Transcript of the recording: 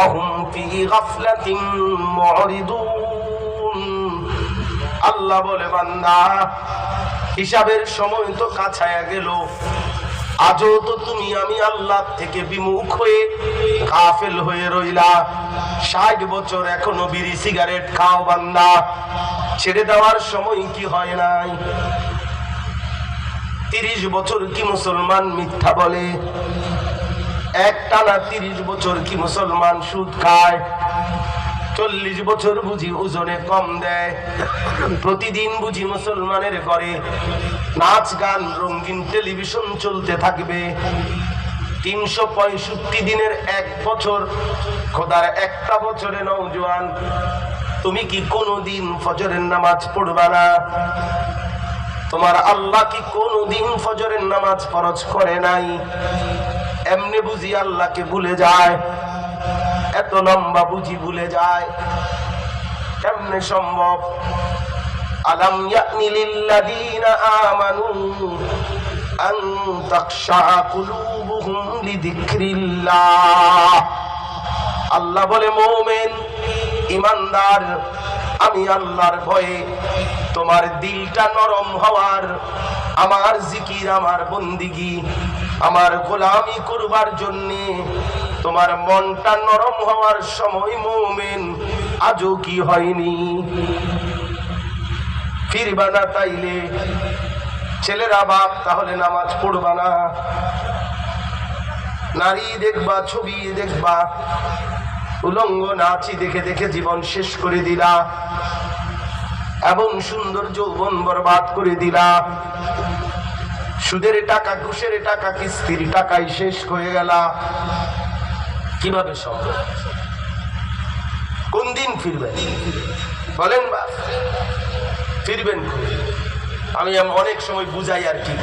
وهم في غفلة معرضون আল্লাহ বলে বান্দা হিসাবের সময় তো কাছায়া গেল আজও তো তুমি আমি আল্লাহ থেকে বিমুখ হয়ে কাফেল হয়ে রইলা ষাট বছর এখনো বিড়ি সিগারেট খাও বান্দা ছেড়ে দেওয়ার সময় কি হয় নাই তিরিশ বছর কি মুসলমান মিথ্যা বলে এক টানা তিরিশ বছর কি মুসলমান সুদ খায়? চল্লিশ বছর বুঝি ওজনে কম দেয়। প্রতিদিন বুঝি মুসলমানের ঘরে নাচ গান, রঙিন টেলিভিশন চলতে থাকবে। তিনশো পঁয়ষট্টি দিনের এক বছর, খোদার একটা বছরে নৌজোয়ান তুমি কি কোনোদিন ফজরের নামাজ পড়বা না? তোমার আল্লাহ কি কোনোদিন ফজরের নামাজ ফরজ করে নাই? এমনি বুঝি আল্লাহকে ভুলে যায়, এত লম্বা বুঝি ভুলে যায়। কেমনে সম্ভব? আলাম ইয়ানি লিল্লাযীনা আমানু আন তাখশা কুলুবুহুম লিযিকরিল্লাহ। আল্লাহ বলে মুমিন ইমানদার আমি আল্লাহর ভয়ে তোমার দিলটা নরম হওয়ার আমার জিকির, আমার বন্দিগি, আমার গোলামি করবার জন্যে তোমার মনটা নরম হওয়ার সময় মোমেন, আজও কি হয়নি? ফিরবা না তাইলে? ছেলেরা বাপ, তাহলে নামাজ পড়বা না। নারী দেখবা, ছবি দেখবা, উলঙ্গ নাচি দেখে দেখে জীবন শেষ করে দিলা। এবং সুন্দর যৌবন বরবাদ করে দিলা। সুদের টাকা, ঘুষের টাকা, কিস্তির টাকাই শেষ হয়ে গেল। কীভাবে সম্ভব? কোন দিন ফিরবেন? বলেন বা, ফিরবেন? আমি অনেক সময় বুঝাই আর কি।